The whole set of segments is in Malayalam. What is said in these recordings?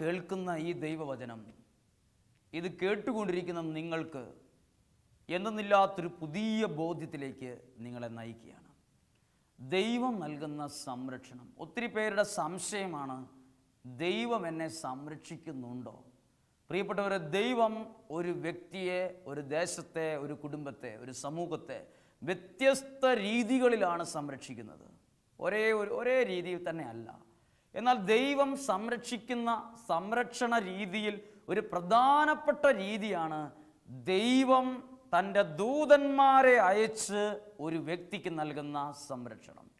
കേൾക്കുന്ന ഈ ദൈവവചനം ഇത് കേട്ടുകൊണ്ടിരിക്കുന്ന നിങ്ങൾക്ക് എന്തെന്നില്ലാത്തൊരു പുതിയ ബോധ്യത്തിലേക്ക് നിങ്ങളെ നയിക്കുകയാണ്. ദൈവം നൽകുന്ന സംരക്ഷണം ഒത്തിരി പേരുടെ സംശയമാണ് ദൈവം എന്നെ സംരക്ഷിക്കുന്നുണ്ടോ? പ്രിയപ്പെട്ടവരെ ദൈവം ഒരു വ്യക്തിയെ ഒരു ദേശത്തെ ഒരു കുടുംബത്തെ ഒരു സമൂഹത്തെ വ്യത്യസ്ത രീതികളിലാണ് സംരക്ഷിക്കുന്നത്. ഒരേ ഒരു ഒരേ രീതിയിൽ തന്നെ അല്ല എന്നാൽ ദൈവം സംരക്ഷിക്കുന്ന സംരക്ഷണ രീതിയിൽ ഒരു പ്രധാനപ്പെട്ട രീതിയാണ് ദൈവം തന്റെ ദൂതന്മാരെ അയച്ച് ഒരു വ്യക്തിക്ക് നൽകുന്ന സംരക്ഷണം.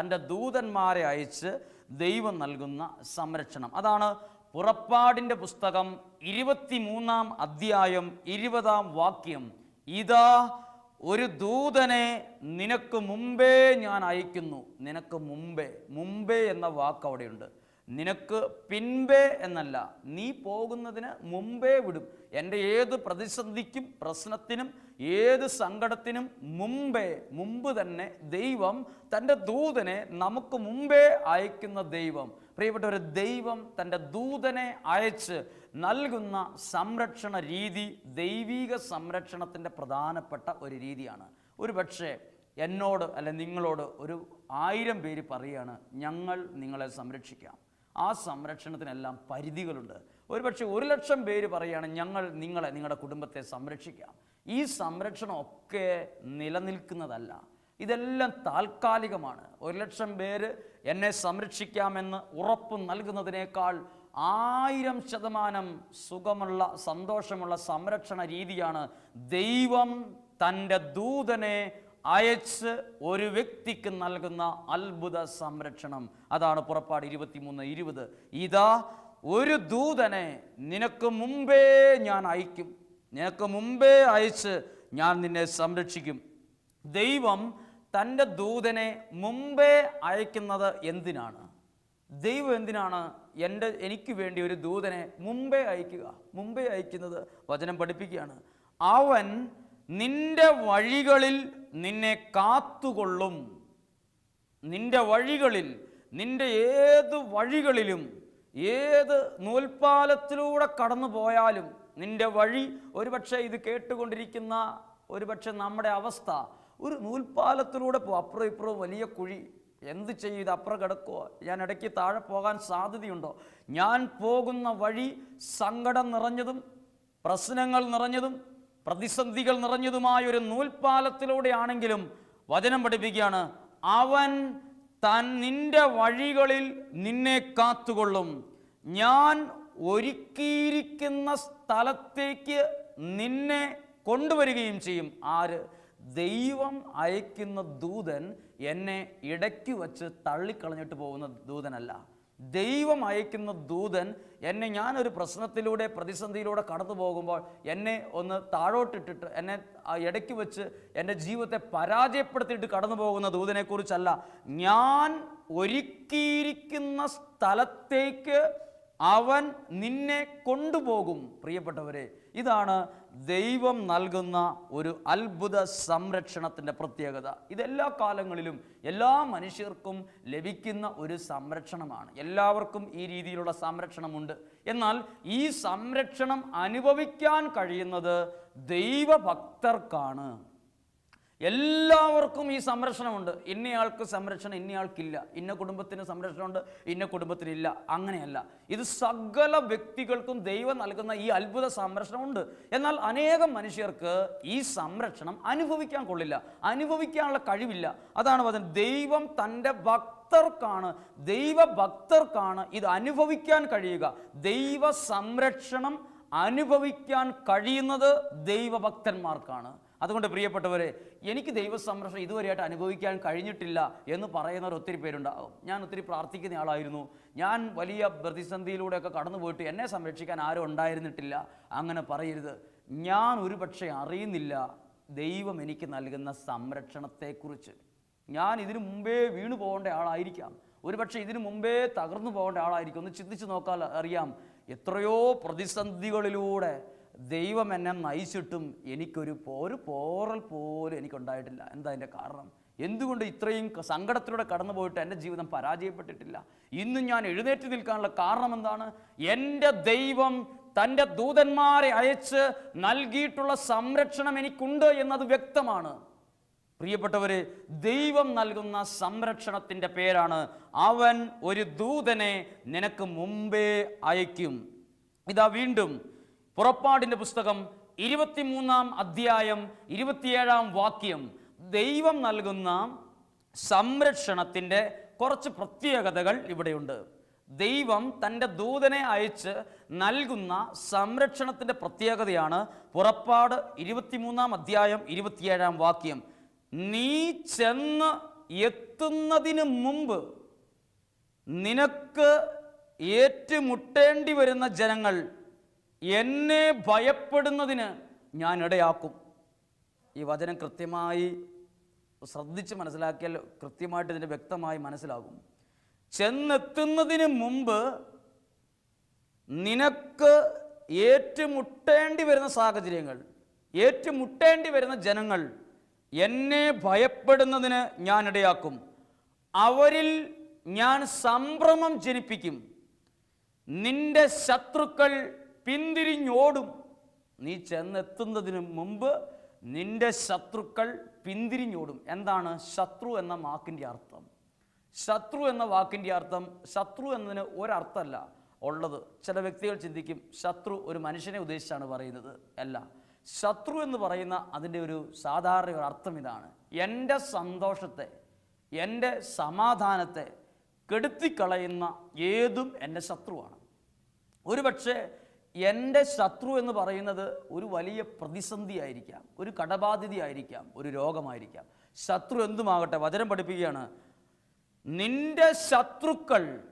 തന്റെ ദൂതന്മാരെ അയച്ച് ദൈവം നൽകുന്ന സംരക്ഷണം. അതാണ് പുറപ്പാടിന്റെ പുസ്തകം ഇരുപത്തിമൂന്നാം അധ്യായം ഇരുപതാം വാക്യം. ഇതാ ഒരു ദൂതനെ നിനക്ക് മുമ്പേ ഞാൻ അയക്കുന്നു. നിനക്ക് മുമ്പേ മുമ്പേ എന്ന വാക്ക് അവിടെയുണ്ട്. നിനക്ക് പിൻപേ എന്നല്ല നീ പോകുന്നതിന് മുമ്പേ വിടും. എന്റെ ഏത് പ്രതിസന്ധിക്കും പ്രശ്നത്തിനും ഏത് സങ്കടത്തിനും മുമ്പേ മുമ്പ് തന്നെ ദൈവം തന്റെ ദൂതനെ നമുക്ക് മുമ്പേ അയക്കുന്ന ദൈവം. പ്രിയപ്പെട്ട ഒരു ദൈവം തന്റെ ദൂതനെ അയച്ച് നൽകുന്ന സംരക്ഷണ രീതി ദൈവീക സംരക്ഷണത്തിന്റെ പ്രധാനപ്പെട്ട ഒരു രീതിയാണ്. ഒരു പക്ഷേ എന്നോട് അല്ലെ നിങ്ങളോട് ഒരു ആയിരം പേര് പറയുകയാണ് ഞങ്ങൾ നിങ്ങളെ സംരക്ഷിക്കാം. ആ സംരക്ഷണത്തിനെല്ലാം പരിധികളുണ്ട്. ഒരുപക്ഷെ ഒരു ലക്ഷം പേര് പറയുകയാണ് ഞങ്ങൾ നിങ്ങളെ നിങ്ങളുടെ കുടുംബത്തെ സംരക്ഷിക്കാം. ഈ സംരക്ഷണമൊക്കെ നിലനിൽക്കുന്നതല്ല. ഇതെല്ലാം താൽക്കാലികമാണ്. ഒരു ലക്ഷം പേര് എന്നെ സംരക്ഷിക്കാമെന്ന് ഉറപ്പ് നൽകുന്നതിനേക്കാൾ ആയിരം ശതമാനം സുഖമുള്ള സന്തോഷമുള്ള സംരക്ഷണ രീതിയാണ് ദൈവം തന്റെ ദൂതനെ അയച്ച് ഒരു വ്യക്തിക്ക് നൽകുന്ന അത്ഭുത സംരക്ഷണം. അതാണ് പുറപ്പാട് ഇരുപത്തിമൂന്ന് ഇരുപത്. ഇതാ ഒരു ദൂതനെ നിനക്ക് മുമ്പേ ഞാൻ അയക്കും. നിനക്ക് മുമ്പേ അയച്ച് ഞാൻ നിന്നെ സംരക്ഷിക്കും. ദൈവം തന്റെ ദൂതനെ മുമ്പേ അയക്കുന്നത് എന്തിനാണ്? ദൈവം എന്തിനാണ് എന്റെ എനിക്ക് വേണ്ടി ഒരു ദൂതനെ മുമ്പേ അയക്കുക? മുമ്പേ അയക്കുന്നത് വചനം പഠിപ്പിക്കുകയാണ്. അവൻ നിന്റെ വഴികളിൽ നിന്നെ കാത്തുകൊള്ളും. നിന്റെ വഴികളിൽ നിന്റെ ഏത് വഴികളിലും ഏത് നൂൽപ്പാലത്തിലൂടെ കടന്നു പോയാലും നിന്റെ വഴി ഒരുപക്ഷെ ഇത് കേട്ടുകൊണ്ടിരിക്കുന്ന ഒരുപക്ഷെ നമ്മുടെ അവസ്ഥ ഒരു നൂൽപ്പാലത്തിലൂടെ പോകും അപ്പുറം ഇപ്പുറവും വലിയ കുഴി. എന്ത് ചെയ്യും? ഇത് അപ്പുറം കിടക്കുമോ ഞാൻ ഇടയ്ക്ക് താഴെ പോകാൻ സാധ്യതയുണ്ടോ? ഞാൻ പോകുന്ന വഴി സങ്കടം നിറഞ്ഞതും പ്രശ്നങ്ങൾ നിറഞ്ഞതും പ്രതിസന്ധികൾ നിറഞ്ഞതുമായ ഒരു നൂൽപ്പാലത്തിലൂടെയാണെങ്കിലും വചനം പഠിപ്പിക്കുകയാണ് അവൻ തൻ നിന്റെ വഴികളിൽ നിന്നെ കാത്തുകൊള്ളും. ഞാൻ ഒരുക്കിയിരിക്കുന്ന സ്ഥലത്തേക്ക് നിന്നെ കൊണ്ടുവരികയും ചെയ്യും. ആര്? ദൈവം അയക്കുന്ന ദൂതൻ എന്നെ ഇടയ്ക്ക് വച്ച് തള്ളിക്കളഞ്ഞിട്ട് പോകുന്ന ദൂതനല്ല. ദൈവം അയക്കുന്ന ദൂതൻ എന്നെ ഞാനൊരു പ്രശ്നത്തിലൂടെ പ്രതിസന്ധിയിലൂടെ കടന്നു പോകുമ്പോൾ എന്നെ ഒന്ന് താഴോട്ടിട്ടിട്ട് എന്നെ ഇടയ്ക്ക് വെച്ച് എന്റെ ജീവിതത്തെ പരാജയപ്പെടുത്തിയിട്ട് കടന്നു പോകുന്ന ദൂതനെക്കുറിച്ചല്ല. ഞാൻ ഒരുക്കിയിരിക്കുന്ന സ്ഥലത്തേക്ക് അവൻ നിന്നെ കൊണ്ടുപോകും പ്രിയപ്പെട്ടവരെ. ഇതാണ് ദൈവം നൽകുന്ന ഒരു അത്ഭുത സംരക്ഷണത്തിന്റെ പ്രത്യേകത. ഇതെല്ലാ കാലങ്ങളിലും എല്ലാ മനുഷ്യർക്കും ലഭിക്കുന്ന ഒരു സംരക്ഷണമാണ്. എല്ലാവർക്കും ഈ രീതിയിലുള്ള സംരക്ഷണമുണ്ട്. എന്നാൽ ഈ സംരക്ഷണം അനുഭവിക്കാൻ കഴിയുന്നത് ദൈവഭക്തർക്കാണ്. എല്ലാവർക്കും ഈ സംരക്ഷണമുണ്ട്. ഇന്നയാൾക്ക് സംരക്ഷണം ഇന്നയാൾക്കില്ല. ഇന്ന കുടുംബത്തിന് സംരക്ഷണമുണ്ട് ഇന്ന കുടുംബത്തിനില്ല. അങ്ങനെയല്ല. ഇത് സകല വ്യക്തികൾക്കും ദൈവം നൽകുന്ന ഈ അത്ഭുത സംരക്ഷണമുണ്ട്. എന്നാൽ അനേകം മനുഷ്യർക്ക് ഈ സംരക്ഷണം അനുഭവിക്കാൻ കൊള്ളില്ല. അനുഭവിക്കാനുള്ള കഴിവില്ല. അതാണ് വചനം. ദൈവം തന്റെ ഭക്തർക്കാണ് ദൈവഭക്തർക്കാണ് ഇത് അനുഭവിക്കാൻ കഴിയുക. ദൈവ സംരക്ഷണം അനുഭവിക്കാൻ കഴിയുന്നത് ദൈവഭക്തന്മാർക്കാണ്. അതുകൊണ്ട് പ്രിയപ്പെട്ടവരെ എനിക്ക് ദൈവസംരക്ഷണം ഇതുവരെയായിട്ട് അനുഭവിക്കാൻ കഴിഞ്ഞിട്ടില്ല എന്ന് പറയുന്നവർ ഒത്തിരി പേരുണ്ടാകും ഞാൻ ഒത്തിരി പ്രാർത്ഥിക്കുന്ന ആളായിരുന്നു. ഞാൻ വലിയ പ്രതിസന്ധിയിലൂടെയൊക്കെ കടന്നു പോയിട്ട് എന്നെ സംരക്ഷിക്കാൻ ആരും ഉണ്ടായിരുന്നിട്ടില്ല. അങ്ങനെ പറയരുത്. ഞാൻ ഒരുപക്ഷെ അറിയുന്നില്ല ദൈവം എനിക്ക് നൽകുന്ന സംരക്ഷണത്തെക്കുറിച്ച്. ഞാൻ ഇതിനു മുമ്പേ വീണു പോകേണ്ട ആളായിരിക്കാം. ഒരുപക്ഷെ ഇതിനു മുമ്പേ തകർന്നു പോകേണ്ട ആളായിരിക്കും. ഒന്ന് ചിന്തിച്ച് നോക്കാൻ അറിയാം. എത്രയോ പ്രതിസന്ധികളിലൂടെ ദൈവം എന്നെ നയിച്ചിട്ടും എനിക്കൊരു ഒരു പോറൽ പോലും എനിക്കുണ്ടായിട്ടില്ല. എന്താ അതിന്റെ കാരണം? എന്തുകൊണ്ട് ഇത്രയും സങ്കടത്തിലൂടെ കടന്നു പോയിട്ട് എന്റെ ജീവിതം പരാജയപ്പെട്ടിട്ടില്ല? ഇന്ന് ഞാൻ എഴുന്നേറ്റ് നിൽക്കാനുള്ള കാരണം എന്താണ്? എന്റെ ദൈവം തന്റെ ദൂതന്മാരെ അയച്ച് നൽകിയിട്ടുള്ള സംരക്ഷണം എനിക്കുണ്ട് എന്നത് വ്യക്തമാണ്. പ്രിയപ്പെട്ടവരെ ദൈവം നൽകുന്ന സംരക്ഷണത്തിന്റെ പേരാണ് അവൻ ഒരു ദൂതനെ നിനക്ക് മുമ്പേ അയക്കും ഇതാ വീണ്ടും പുറപ്പാടിന്റെ പുസ്തകം ഇരുപത്തിമൂന്നാം അധ്യായം ഇരുപത്തിയേഴാം വാക്യം. ദൈവം നൽകുന്ന സംരക്ഷണത്തിന്റെ കുറച്ച് പ്രത്യേകതകൾ ഇവിടെയുണ്ട്. ദൈവം തന്റെ ദൂതനെ അയച്ച് നൽകുന്ന സംരക്ഷണത്തിന്റെ പ്രത്യേകതയാണ് പുറപ്പാട് ഇരുപത്തിമൂന്നാം അധ്യായം ഇരുപത്തിയേഴാം വാക്യം. നീ ചെന്ന് എത്തുന്നതിന് മുമ്പ് നിനക്ക് ഏറ്റുമുട്ടേണ്ടി വരുന്ന ജനങ്ങൾ എന്നെ ഭയപ്പെടുന്നതിന് ഞാൻ ഇടയാക്കും. ഈ വചനം കൃത്യമായി ശ്രദ്ധിച്ച് മനസ്സിലാക്കിയാൽ കൃത്യമായിട്ട് ഇതിന്റെ വ്യക്തമായി മനസ്സിലാകും. ചെന്നെത്തുന്നതിന് മുമ്പ് നിനക്ക് ഏറ്റുമുട്ടേണ്ടി വരുന്ന സാഹചര്യങ്ങൾ ഏറ്റുമുട്ടേണ്ടി വരുന്ന ജനങ്ങൾ എന്നെ ഭയപ്പെടുന്നതിന് ഞാൻ ഇടയാക്കും. അവരിൽ ഞാൻ സംഭ്രമം ജനിപ്പിക്കും. നിന്റെ ശത്രുക്കൾ പിന്തിരിഞ്ഞോടും. നീ ചെന്നെത്തുന്നതിന് മുമ്പ് നിന്റെ ശത്രുക്കൾ പിന്തിരിഞ്ഞോടും. എന്താണ്? ശത്രു എന്ന വാക്കിന്റെ അർത്ഥം. ശത്രു എന്ന വാക്കിന്റെ അർത്ഥം ശത്രു എന്നതിന് ഒരർത്ഥമല്ല. ഉള്ളത് ചില വ്യക്തികൾ ചിന്തിക്കും ശത്രു ഒരു മനുഷ്യനെ ഉദ്ദേശിച്ചാണ് പറയുന്നത് അല്ല. ശത്രു എന്ന് പറയുന്ന അതിന്റെ ഒരു സാധാരണ ഒരു അർത്ഥം ഇതാണ്. എന്റെ സന്തോഷത്തെ എന്റെ സമാധാനത്തെ കെടുത്തിക്കളയുന്ന ഏതും എന്റെ ശത്രുവാണ്. ഒരുപക്ഷെ എന്റെ ശത്രു എന്ന് പറയുന്നത് ഒരു വലിയ പ്രതിസന്ധി ആയിരിക്കാം ഒരു കടബാധ്യതയായിരിക്കാം ഒരു രോഗമായിരിക്കാം. ശത്രു എന്തുമാകട്ടെ വചനം പഠിപ്പിക്കുകയാണ്. നിന്റെ ശത്രുക്കൾ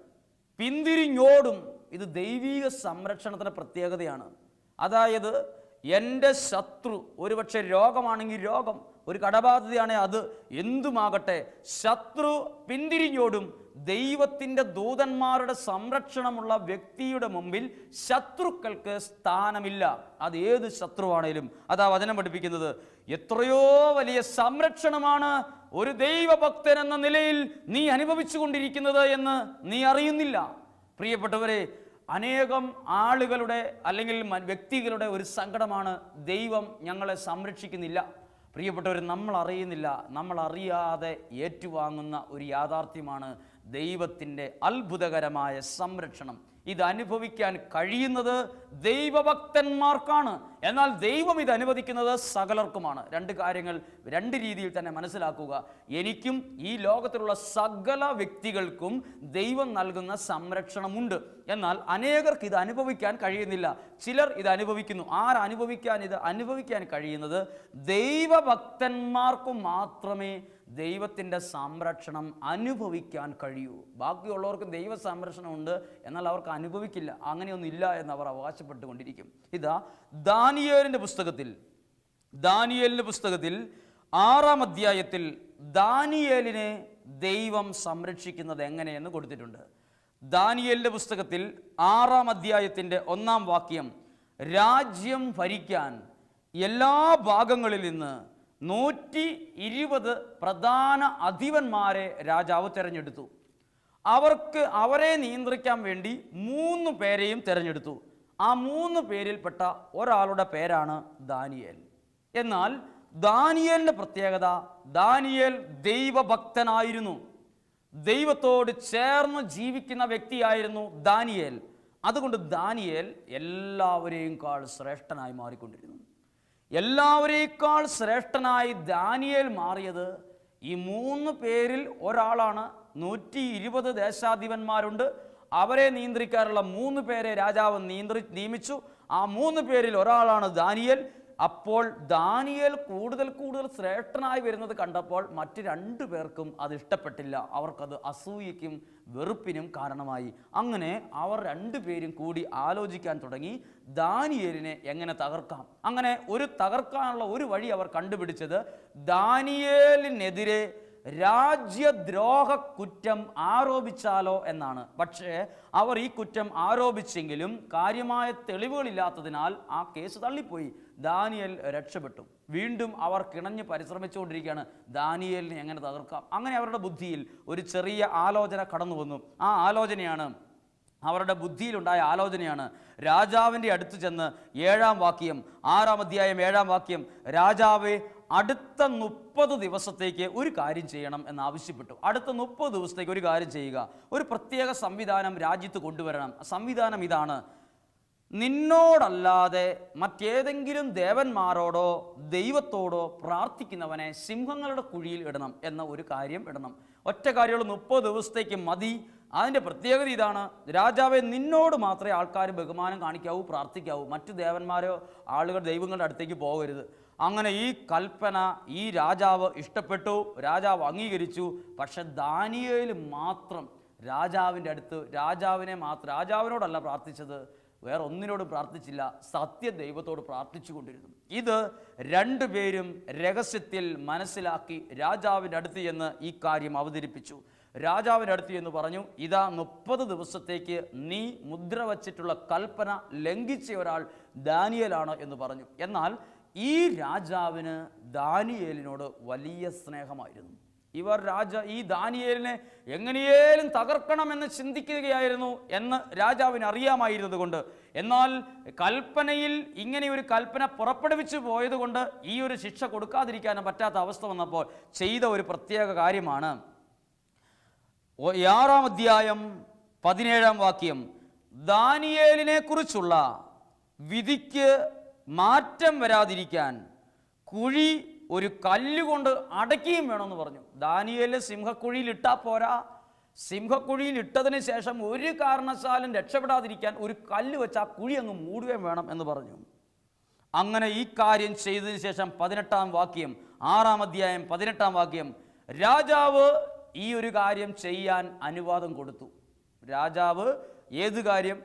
പിന്തിരിഞ്ഞോടും ഇത് ദൈവീക സംരക്ഷണത്തിന്റെ പ്രത്യേകതയാണ്. അതായത് എന്റെ ശത്രു ഒരുപക്ഷെ രോഗമാണെങ്കിൽ രോഗം ഒരു കടബാധ്യതയാണെങ്കിൽ അത് എന്തുമാകട്ടെ ശത്രു പിന്തിരിഞ്ഞോടും ദൈവത്തിന്റെ ദൂതന്മാരുടെ സംരക്ഷണമുള്ള വ്യക്തിയുടെ മുമ്പിൽ ശത്രുക്കൾക്ക് സ്ഥാനമില്ല. അത് ഏത് ശത്രുവാണേലും. അതാ വചനം പഠിപ്പിക്കുന്നത്. എത്രയോ വലിയ സംരക്ഷണമാണ് ഒരു ദൈവഭക്തൻ എന്ന നിലയിൽ നീ അനുഭവിച്ചു കൊണ്ടിരിക്കുന്നത് എന്ന് നീ അറിയുന്നില്ല. പ്രിയപ്പെട്ടവരെ അനേകം ആളുകളുടെ അല്ലെങ്കിൽ വ്യക്തികളുടെ ഒരു സങ്കടമാണ് ദൈവം ഞങ്ങളെ സംരക്ഷിക്കുന്നില്ല. പ്രിയപ്പെട്ടവർ നമ്മൾ അറിയുന്നില്ല നമ്മൾ അറിയാതെ ഏറ്റുവാങ്ങുന്ന ഒരു യാഥാർത്ഥ്യമാണ് ദൈവത്തിന്റെ അത്ഭുതകരമായ സംരക്ഷണം. ഇത് അനുഭവിക്കാൻ കഴിയുന്നത് ദൈവഭക്തന്മാർക്കാണ്. എന്നാൽ ദൈവം ഇത് അനുവദിക്കുന്നത് സകലർക്കുമാണ്. രണ്ട് കാര്യങ്ങൾ രണ്ട് രീതിയിൽ തന്നെ മനസ്സിലാക്കുക. എനിക്കും ഈ ലോകത്തിലുള്ള സകല വ്യക്തികൾക്കും ദൈവം നൽകുന്ന സംരക്ഷണമുണ്ട്. എന്നാൽ അനേകർക്ക് ഇത് അനുഭവിക്കാൻ കഴിയുന്നില്ല. ചിലർ ഇത് അനുഭവിക്കുന്നു. ആരനുഭവിക്കാൻ ഇത് അനുഭവിക്കാൻ കഴിയുന്നത് ദൈവഭക്തന്മാർക്ക് മാത്രമേ ദൈവത്തിന്റെ സംരക്ഷണം അനുഭവിക്കാൻ കഴിയൂ. ബാക്കിയുള്ളവർക്ക് ദൈവ സംരക്ഷണമുണ്ട് എന്നാൽ അവർക്ക് അനുഭവിക്കില്ല. അങ്ങനെയൊന്നും ഇല്ല എന്ന് അവർ അവകാശപ്പെട്ടുകൊണ്ടിരിക്കും. ഇതാ ദാനിയേലിന്റെ പുസ്തകത്തിൽ. ദാനിയേലിന്റെ പുസ്തകത്തിൽ ആറാം അധ്യായത്തിൽ ദാനിയേലിനെ ദൈവം സംരക്ഷിക്കുന്നത് എങ്ങനെയെന്ന് കൊടുത്തിട്ടുണ്ട്. ദാനിയേലിന്റെ പുസ്തകത്തിൽ ആറാം അധ്യായത്തിന്റെ ഒന്നാം വാക്യം രാജ്യം ഭരിക്കാൻ എല്ലാ ഭാഗങ്ങളിൽ നിന്ന് നൂറ്റി ഇരുപത് പ്രധാന അധിപന്മാരെ രാജാവ് തിരഞ്ഞെടുത്തു. അവർക്ക് അവരെ നിയന്ത്രിക്കാൻ വേണ്ടി മൂന്ന് പേരെയും തിരഞ്ഞെടുത്തു. ആ മൂന്ന് പേരിൽപ്പെട്ട ഒരാളുടെ പേരാണ് ദാനിയേൽ. എന്നാൽ ദാനിയേലിന്റെ പ്രത്യേകത ദാനിയേൽ ദൈവഭക്തനായിരുന്നു. ദൈവത്തോട് ചേർന്ന് ജീവിക്കുന്ന വ്യക്തിയായിരുന്നു ദാനിയേൽ. അതുകൊണ്ട് ദാനിയേൽ എല്ലാവരെയും കാൾ ശ്രേഷ്ഠനായി മാറിക്കൊണ്ടിരുന്നു. എല്ലാവരേക്കാൾ ശ്രേഷ്ഠനായി ദാനിയേൽ മാറിയത് ഈ മൂന്ന് പേരിൽ ഒരാളാണ്. നൂറ്റി ഇരുപത് ദേശാധിപന്മാരുണ്ട്. അവരെ നിയന്ത്രിക്കാനുള്ള മൂന്ന് പേരെ രാജാവ് നിയന്ത്രി നിയമിച്ചു. ആ മൂന്ന് പേരിൽ ഒരാളാണ് ദാനിയേൽ. അപ്പോൾ ദാനിയേൽ കൂടുതൽ കൂടുതൽ ശ്രേഷ്ഠനായി വരുന്നത് കണ്ടപ്പോൾ മറ്റ് രണ്ടു പേർക്കും അത് ഇഷ്ടപ്പെട്ടില്ല. അവർക്കത് അസൂയയ്ക്കും വെറുപ്പിനും കാരണമായി. അങ്ങനെ അവർ രണ്ടുപേരും കൂടി ആലോചിക്കാൻ തുടങ്ങി. ദാനിയേലിനെ എങ്ങനെ തകർക്കാം? അങ്ങനെ ഒരു തകർക്കാനുള്ള ഒരു വഴി അവർ കണ്ടുപിടിച്ചത് ദാനിയേലിനെതിരെ രാജ്യദ്രോഹ കുറ്റം ആരോപിച്ചാലോ എന്നാണ്. പക്ഷേ അവർ ഈ കുറ്റം ആരോപിച്ചെങ്കിലും കാര്യമായ തെളിവുകളില്ലാത്തതിനാൽ ആ കേസ് തള്ളിപ്പോയി. ദാനിയൽ രക്ഷപ്പെട്ടു. വീണ്ടും അവർ കിണഞ്ഞ് പരിശ്രമിച്ചുകൊണ്ടിരിക്കുകയാണ്. ദാനിയലിനെ എങ്ങനെ തകർക്കാം? അങ്ങനെ അവരുടെ ബുദ്ധിയിൽ ഒരു ചെറിയ ആലോചന കടന്നു വന്നു. ആ ആലോചനയാണ് അവരുടെ ബുദ്ധിയിലുണ്ടായ ആലോചനയാണ് രാജാവിന്റെ അടുത്ത് ചെന്ന് ഏഴാം വാക്യം ആറാം അധ്യായം ഏഴാം വാക്യം രാജാവെ അടുത്ത മുപ്പത് ദിവസത്തേക്ക് ഒരു കാര്യം ചെയ്യണം എന്ന് ആവശ്യപ്പെട്ടു അടുത്ത മുപ്പത് ദിവസത്തേക്ക് ഒരു കാര്യം ചെയ്യുക. ഒരു പ്രത്യേക സംവിധാനം രാജ്യത്ത് കൊണ്ടുവരണം. സംവിധാനം ഇതാണ്. നിന്നോടല്ലാതെ മറ്റേതെങ്കിലും ദേവന്മാരോടോ ദൈവത്തോടോ പ്രാർത്ഥിക്കുന്നവനെ സിംഹങ്ങളുടെ കുഴിയിൽ ഇടണം എന്ന ഒരു കാര്യം ഇടണം. ഒറ്റ കാര്യമുള്ള. മുപ്പത് ദിവസത്തേക്ക് മതി. അതിന്റെ പ്രത്യേകത ഇതാണ്. രാജാവെ നിന്നോട് മാത്രമേ ആൾക്കാർ ബഹുമാനം കാണിക്കാവൂ പ്രാർത്ഥിക്കാവൂ. മറ്റു ദേവന്മാരോ ആളുകൾ ദൈവങ്ങളുടെ അടുത്തേക്ക് പോകരുത്. അങ്ങനെ ഈ കൽപ്പന ഈ രാജാവ് ഇഷ്ടപ്പെട്ടു രാജാവ് അംഗീകരിച്ചു. പക്ഷെ ദാനിയയിൽ മാത്രം രാജാവിന്റെ അടുത്ത് രാജാവിനെ മാത്രം രാജാവിനോടല്ല പ്രാർത്ഥിച്ചത്. വേറെ ഒന്നിനോട് പ്രാർത്ഥിച്ചില്ല. സത്യ ദൈവത്തോട് പ്രാർത്ഥിച്ചു കൊണ്ടിരുന്നു. ഇത് രണ്ടുപേരും രഹസ്യത്തിൽ മനസ്സിലാക്കി രാജാവിന്റെ അടുത്ത് ചെന്ന് ഈ കാര്യം അവതരിപ്പിച്ചു. രാജാവിന്റെ അടുത്ത് എന്ന് പറഞ്ഞു ഇതാ മുപ്പത് ദിവസത്തേക്ക് നീ മുദ്ര വച്ചിട്ടുള്ള കൽപ്പന ലംഘിച്ച ഒരാൾ ദാനിയലാണ് എന്ന് പറഞ്ഞു. എന്നാൽ ഈ രാജാവിന് ദാനിയേലിനോട് വലിയ സ്നേഹമായിരുന്നു. ഇവർ രാജ ഈ ദാനിയേലിനെ എങ്ങനെയേലും തകർക്കണമെന്ന് ചിന്തിക്കുകയായിരുന്നു എന്ന് രാജാവിന് അറിയാമായിരുന്നത് കൊണ്ട് എന്നാൽ കൽപ്പനയിൽ ഇങ്ങനെ ഒരു കൽപ്പന പുറപ്പെടുവിച്ചു പോയതുകൊണ്ട് ഈ ഒരു ശിക്ഷ കൊടുക്കാതിരിക്കാനും പറ്റാത്ത അവസ്ഥ വന്നപ്പോൾ ചെയ്ത ഒരു പ്രത്യേക കാര്യമാണ്. ആറാം അധ്യായം പതിനേഴാം വാക്യം ദാനിയേലിനെ കുറിച്ചുള്ള വിധിക്ക് മാറ്റം വരാതിരിക്കാൻ കുഴി ഒരു കല്ലുകൊണ്ട് അടയ്ക്കുകയും വേണമെന്ന് പറഞ്ഞു. ദാനിയേൽ സിംഹക്കുഴിയിൽ ഇട്ടാ പോരാ. സിംഹക്കുഴിയിൽ ഇട്ടതിന് ശേഷം ഒരു കാരണശാലും രക്ഷപ്പെടാതിരിക്കാൻ ഒരു കല്ല് വെച്ച് ആ കുഴി അങ്ങ് മൂടുകയും വേണം എന്ന് പറഞ്ഞു. അങ്ങനെ ഈ കാര്യം ചെയ്തതിന് ശേഷം പതിനെട്ടാം വാക്യം ആറാം അധ്യായം പതിനെട്ടാം വാക്യം രാജാവ് ഈ ഒരു കാര്യം ചെയ്യാൻ അനുവാദം കൊടുത്തു. രാജാവ് ഏത് കാര്യം?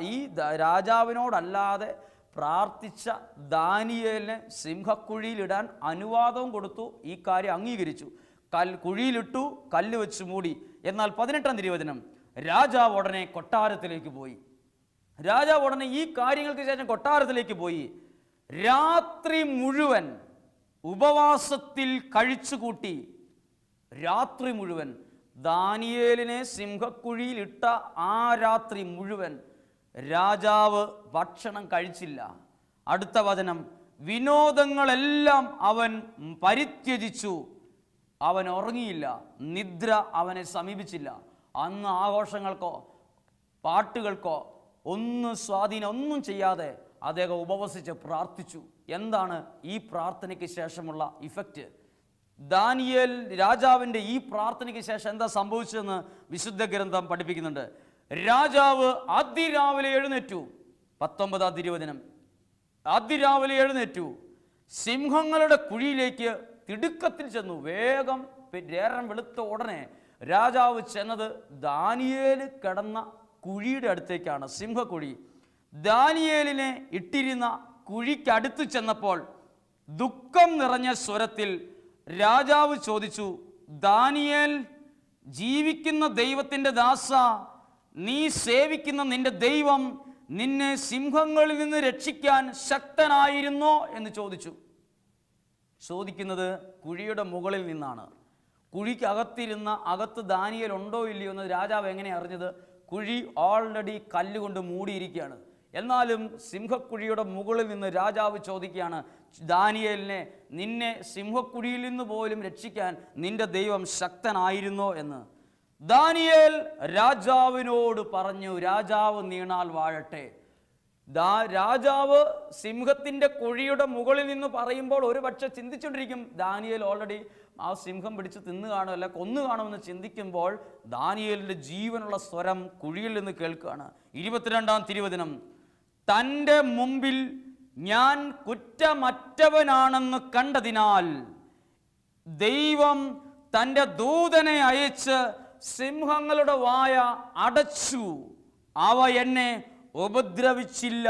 ഈ രാജാവിനോടല്ലാതെ പ്രാർത്ഥിച്ച ദാനിയേലിനെ സിംഹക്കുഴിയിലിടാൻ അനുവാദവും കൊടുത്തു. ഈ കാര്യം അംഗീകരിച്ചു. കൽ കുഴിയിലിട്ടു കല്ല് വെച്ച് മൂടി. എന്നാൽ പതിനെട്ടാം തിരുവചനം രാജാവ് ഉടനെ കൊട്ടാരത്തിലേക്ക് പോയി. രാജാവ് ഉടനെ ഈ കാര്യങ്ങൾക്ക് ശേഷം കൊട്ടാരത്തിലേക്ക് പോയി. രാത്രി മുഴുവൻ ഉപവാസത്തിൽ കഴിച്ചുകൂട്ടി. രാത്രി മുഴുവൻ ദാനിയേലിനെ സിംഹക്കുഴിയിലിട്ട ആ രാത്രി മുഴുവൻ രാജാവ് ഭക്ഷണം കഴിച്ചില്ല. അടുത്ത വചനം വിനോദങ്ങളെല്ലാം അവൻ പരിത്യജിച്ചു. അവൻ ഉറങ്ങിയില്ല. നിദ്ര അവനെ സമീപിച്ചില്ല. അന്ന് ആഘോഷങ്ങൾക്കോ പാട്ടുകൾക്കോ ഒന്നും സ്വാധീനം ഒന്നും ചെയ്യാതെ അദ്ദേഹം ഉപവസിച്ച് പ്രാർത്ഥിച്ചു. എന്താണ് ഈ പ്രാർത്ഥനയ്ക്ക് ശേഷമുള്ള ഇഫക്റ്റ് ദാനിയേൽ രാജാവിന്റെ ഈ പ്രാർത്ഥനയ്ക്ക് ശേഷം എന്താ സംഭവിച്ചതെന്ന് വിശുദ്ധ ഗ്രന്ഥം പഠിപ്പിക്കുന്നുണ്ട്. രാജാവ് അതിരാവിലെ എഴുന്നേറ്റു. പത്തൊമ്പതാം തിരുവചനം. അതിരാവിലെ എഴുന്നേറ്റു. സിംഹങ്ങളുടെ കുഴിയിലേക്ക് തിടുക്കത്തിൽ ചെന്നു. വേഗം നേരം വെളുത്ത ഉടനെ രാജാവ് ചെന്നത് ദാനിയേൽ കിടന്ന കുഴിയുടെ അടുത്തേക്കാണ് സിംഹക്കുഴി. ദാനിയേലിനെ ഇട്ടിരുന്ന കുഴിക്കടുത്ത് ചെന്നപ്പോൾ ദുഃഖം നിറഞ്ഞ സ്വരത്തിൽ രാജാവ് ചോദിച്ചു ദാനിയേൽ ജീവിക്കുന്ന ദൈവത്തിന്റെ ദാസ നീ സേവിക്കുന്ന നിന്റെ ദൈവം നിന്നെ സിംഹങ്ങളിൽ നിന്ന് രക്ഷിക്കാൻ ശക്തനായിരുന്നോ എന്ന് ചോദിച്ചു. ചോദിക്കുന്നത് കുഴിയുടെ മുകളിൽ നിന്നാണ്. കുഴിക്കകത്തിരുന്ന അകത്ത് ദാനിയൽ ഉണ്ടോ ഇല്ലയോ എന്ന് രാജാവ് എങ്ങനെ അറിഞ്ഞത്? കുഴി ഓൾറെഡി കല്ലുകൊണ്ട് മൂടിയിരിക്കുകയാണ്. എന്നാലും സിംഹക്കുഴിയുടെ മുകളിൽ നിന്ന് രാജാവ് ചോദിക്കുകയാണ് ദാനിയലിനെ നിന്നെ സിംഹക്കുഴിയിൽ നിന്ന് പോലും രക്ഷിക്കാൻ നിന്റെ ദൈവം ശക്തനായിരുന്നോ? എന്ന്. ദാനിയേൽ രാജാവിനോട് പറഞ്ഞു രാജാവ് നീണാൽ വാഴട്ടെ. ദാ രാജാവ് സിംഹത്തിന്റെ കുഴിയുടെ മുകളിൽ നിന്ന് പറയുമ്പോൾ ഒരു പക്ഷെ ചിന്തിച്ചുകൊണ്ടിരിക്കും ദാനിയേൽ ഓൾറെഡി ആ സിംഹം പിടിച്ച് തിന്നു കാണും അല്ല കൊന്നു കാണുമെന്ന് ചിന്തിക്കുമ്പോൾ ദാനിയേലിന്റെ ജീവനുള്ള സ്വരം കുഴിയിൽ നിന്ന് കേൾക്കുകയാണ്. ഇരുപത്തിരണ്ടാം തിരുവചനം തന്റെ മുമ്പിൽ ഞാൻ കുറ്റമറ്റവനാണെന്ന് കണ്ടതിനാൽ ദൈവം തന്റെ ദൂതനെ അയച്ച് സിംഹങ്ങളുടെ വായ അടച്ചു. അവ എന്നെ ഉപദ്രവിച്ചില്ല.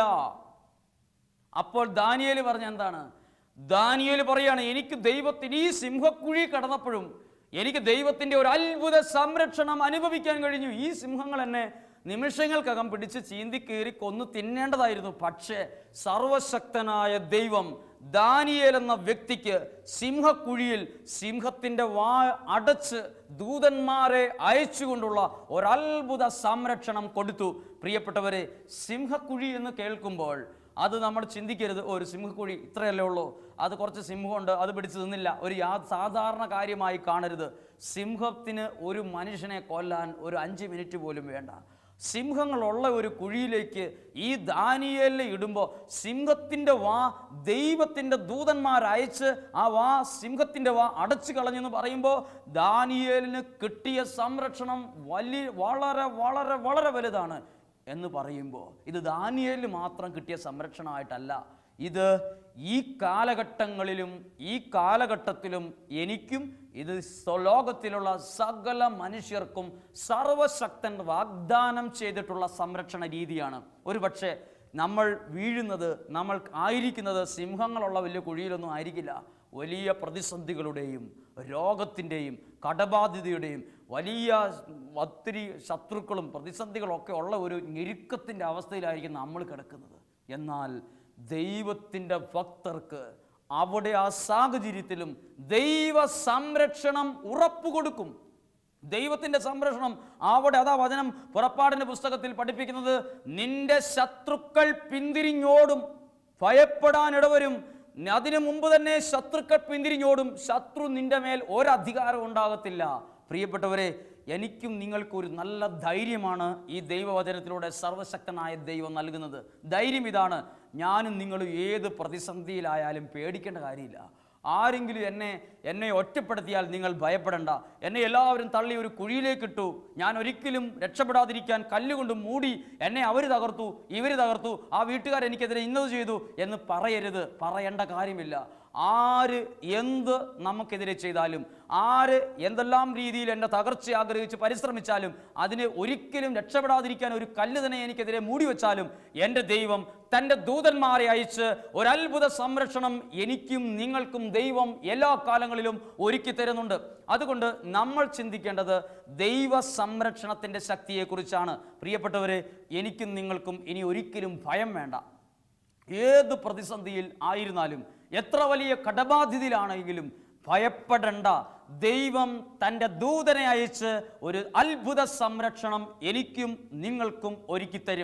അപ്പോൾ ദാനിയൽ പറഞ്ഞ എന്താണ്? ദാനിയൽ പറയാണ് എനിക്ക് ദൈവത്തിന് ഈ സിംഹക്കുഴി കടന്നപ്പോഴും എനിക്ക് ദൈവത്തിന്റെ ഒരു അത്ഭുത സംരക്ഷണം അനുഭവിക്കാൻ കഴിഞ്ഞു. ഈ സിംഹങ്ങൾ എന്നെ നിമിഷങ്ങൾക്കകം പിടിച്ച് ചീന്തി കീറി കൊന്നു തിന്നേണ്ടതായിരുന്നു. പക്ഷേ സർവശക്തനായ ദൈവം ദാനിയേൽ എന്ന വ്യക്തിക്ക് സിംഹക്കുഴിയിൽ സിംഹത്തിന്റെ വാ അടച്ച് ദൂതന്മാരെ അയച്ചുകൊണ്ടുള്ള ഒരത്ഭുത സംരക്ഷണം കൊടുത്തു. പ്രിയപ്പെട്ടവരെ സിംഹക്കുഴി എന്ന് കേൾക്കുമ്പോൾ അത് നമ്മൾ ചിന്തിക്കരുത്. ഒരു സിംഹക്കുഴി ഇത്രയല്ലേ ഉള്ളൂ? അത് കുറച്ച് സിംഹമുണ്ട് അത് പിടിച്ചു തിന്നില്ല. ഒരു യാ സാധാരണ കാര്യമായി കാണരുത്. സിംഹത്തിന് ഒരു മനുഷ്യനെ കൊല്ലാൻ ഒരു അഞ്ച് മിനിറ്റ് പോലും വേണ്ട. സിംഹങ്ങളുള്ള ഒരു കുഴിയിലേക്ക് ഈ ദാനിയേലിനെ ഇടുമ്പോൾ സിംഹത്തിന്റെ വാ ദൈവത്തിന്റെ ദൂതന്മാരയച്ച് ആ വാ സിംഹത്തിന്റെ വാ അടച്ചു കളഞ്ഞെന്ന് പറയുമ്പോൾ ദാനിയേലിന് കിട്ടിയ സംരക്ഷണം വലിയ വളരെ വളരെ വളരെ വലുതാണ് എന്ന് പറയുമ്പോൾ ഇത് ദാനിയേലിന് മാത്രം കിട്ടിയ സംരക്ഷണമായിട്ടല്ല. ഇത് ഈ കാലഘട്ടങ്ങളിലും ഈ കാലഘട്ടത്തിലും എനിക്കും ഇത് ലോകത്തിലുള്ള സകല മനുഷ്യർക്കും സർവശക്തൻ വാഗ്ദാനം ചെയ്തിട്ടുള്ള സംരക്ഷണ രീതിയാണ്. ഒരുപക്ഷെ നമ്മൾ വീഴുന്നത് നമ്മൾ ആയിരിക്കുന്നത് സിംഹങ്ങളുള്ള വലിയ കുഴിയിലൊന്നും ആയിരിക്കില്ല. വലിയ പ്രതിസന്ധികളുടെയും രോഗത്തിന്റെയും കടബാധിതയുടെയും വലിയ ഒത്തിരി ശത്രുക്കളും പ്രതിസന്ധികളൊക്കെ ഉള്ള ഒരു ഞെരുക്കത്തിന്റെ അവസ്ഥയിലായിരിക്കും നമ്മൾ കിടക്കുന്നത്. എന്നാൽ ദൈവത്തിന്റെ ഭക്തർക്ക് അവിടെ ആ സാഹചര്യത്തിലും ദൈവ സംരക്ഷണം ഉറപ്പു കൊടുക്കും ദൈവത്തിന്റെ സംരക്ഷണം. അവിടെ അതാ വചനം പുറപ്പാടിന്റെ പുസ്തകത്തിൽ പഠിപ്പിക്കുന്നത് നിന്റെ ശത്രുക്കൾ പിന്തിരിഞ്ഞോടും ഭയപ്പെടാൻ ഇടവരും. അതിനു മുമ്പ് തന്നെ ശത്രുക്കൾ പിന്തിരിഞ്ഞോടും. ശത്രു നിന്റെ മേൽ ഒരധികാരം ഉണ്ടാകത്തില്ല. പ്രിയപ്പെട്ടവരെ എനിക്കും നിങ്ങൾക്കും ഒരു നല്ല ധൈര്യമാണ് ഈ ദൈവവചനത്തിലൂടെ സർവശക്തനായ ദൈവം നൽകുന്നത്. ധൈര്യം ഇതാണ്. ഞാനും നിങ്ങളും ഏത് പ്രതിസന്ധിയിലായാലും പേടിക്കേണ്ട കാര്യമില്ല. ആരെങ്കിലും എന്നെ എന്നെ ഒറ്റപ്പെടുത്തിയാൽ നിങ്ങൾ ഭയപ്പെടണ്ട. എന്നെ എല്ലാവരും തള്ളി ഒരു കുഴിയിലേക്കിട്ടു ഞാൻ ഒരിക്കലും രക്ഷപ്പെടാതിരിക്കാൻ കല്ലുകൊണ്ട് മൂടി എന്നെ അവർ തകർത്തു ഇവർ തകർത്തു ആ വീട്ടുകാർ എനിക്കെതിരെ ഇന്നത് ചെയ്തു എന്ന് പറയരുത്. പറയേണ്ട കാര്യമില്ല. ആര് എന്ത് നമുക്കെതിരെ ചെയ്താലും ആര് എന്തെല്ലാം രീതിയിൽ എന്റെ തകർച്ച ആഗ്രഹിച്ച് പരിശ്രമിച്ചാലും അതിന് ഒരിക്കലും രക്ഷപ്പെടാതിരിക്കാൻ ഒരു കല്ല് തന്നെ എനിക്കെതിരെ മൂടി വെച്ചാലും എന്റെ ദൈവം തന്റെ ദൂതന്മാരെ അയച്ച് ഒരത്ഭുത സംരക്ഷണം എനിക്കും നിങ്ങൾക്കും ദൈവം എല്ലാ കാലങ്ങളിലും ഒരുക്കി തരുന്നുണ്ട്. അതുകൊണ്ട് നമ്മൾ ചിന്തിക്കേണ്ടത് ദൈവ സംരക്ഷണത്തിന്റെ ശക്തിയെക്കുറിച്ചാണ്. പ്രിയപ്പെട്ടവരെ എനിക്കും നിങ്ങൾക്കും ഇനി ഒരിക്കലും ഭയം വേണ്ട. ഏത് പ്രതിസന്ധിയിൽ ആയിരുന്നാലും എത്ര വലിയ കടബാധ്യതയിലാണെങ്കിലും ഭയപ്പെടേണ്ട. ദൈവം തന്റെ ദൂതനെ അയച്ച് ഒരു അത്ഭുത സംരക്ഷണം എനിക്കും നിങ്ങൾക്കും ഒരുക്കി തരും